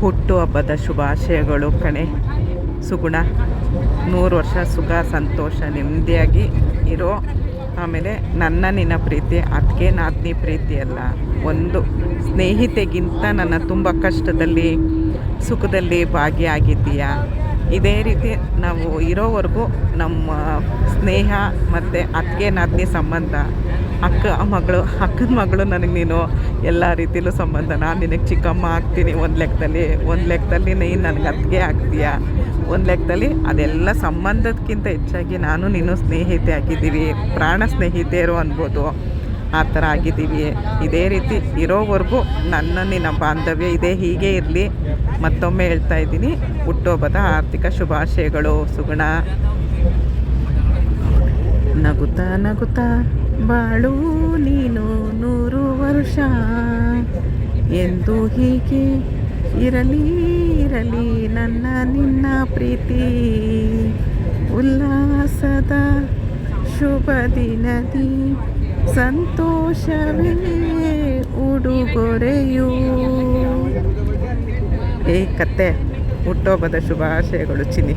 ಹುಟ್ಟು ಹಬ್ಬದ ಶುಭಾಶಯಗಳು ಕಣೆ. ಸುಗುಣ, ನೂರು ವರ್ಷ ಸುಖ, ಸಂತೋಷ, ನೆಮ್ಮದಿಯಾಗಿ ಇರೋ. ಆಮೇಲೆ ನನ್ನ ನಿನ್ನ ಪ್ರೀತಿ ಅದಕ್ಕೆ ನಾದ್ನಿ ಪ್ರೀತಿ ಅಲ್ಲ. ಒಂದು ಸ್ನೇಹಿತೆಗಿಂತ ನನ್ನ ತುಂಬ ಕಷ್ಟದಲ್ಲಿ, ಸುಖದಲ್ಲಿ ಭಾಗಿಯಾಗಿದ್ದೀಯಾ? ಇದೇ ರೀತಿ ನಾವು ಇರೋವರೆಗೂ ನಮ್ಮ ಸ್ನೇಹ ಮತ್ತು ಅದಕ್ಕೆ ನಾದ್ನಿ ಸಂಬಂಧ. ಅಕ್ಕ, ಮಗಳು, ಅಕ್ಕನ ಮಗಳು ನನಗೆ ನೀನು ಎಲ್ಲ ರೀತಿಯಲ್ಲೂ ಸಂಬಂಧ ನಾನು ನಿನಗೆ ಚಿಕ್ಕಮ್ಮ ಆಗ್ತೀನಿ, ಒಂದು ಲೆಕ್ಕದಲ್ಲಿ ಒಂದು ಲೆಕ್ಕದಲ್ಲಿ ನೀನು ನನಗೆ ಅತ್ತಿಗೆ ಆಗ್ತೀಯ? ಒಂದು ಲೆಕ್ಕದಲ್ಲಿ ಅದೆಲ್ಲ ಸಂಬಂಧಕ್ಕಿಂತ ಹೆಚ್ಚಾಗಿ ನಾನು ನೀನು ಸ್ನೇಹಿತೆ ಆಗಿದ್ದೀವಿ, ಪ್ರಾಣ ಸ್ನೇಹಿತೆಯರು ಅನ್ಬೋದು. ಆ ಥರ ಆಗಿದ್ದೀವಿ. ಇದೇ ರೀತಿ ಇರೋವರೆಗೂ ನನ್ನ, ನಿನ್ನ ಬಾಂಧವ್ಯ ಇದೇ ಹೀಗೆ ಇರಲಿ. ಮತ್ತೊಮ್ಮೆ ಹೇಳ್ತಾ ಇದ್ದೀನಿ, ಹುಟ್ಟುಹಬ್ಬದ ಆರ್ಥಿಕ ಶುಭಾಶಯಗಳು, ಸುಗುಣ. ನಗುತ್ತಾ ನಗುತ್ತಾ. ಬಾಳು ನೀನು ನೂರು ವರ್ಷ. ಎಂದು ಹೀಗೆ ಇರಲಿ ಇರಲಿ, ನನ್ನ ನಿನ್ನ ಪ್ರೀತಿ. ಉಲ್ಲಾಸದ ಶುಭ ದಿನದಿ, ಸಂತೋಷವೇ ಉಡುಗೊರೆಯು ಏ ಕತ್ತೆ ಹುಟ್ಟೋಬದ ಶುಭಾಶಯಗಳು ಚಿನಿ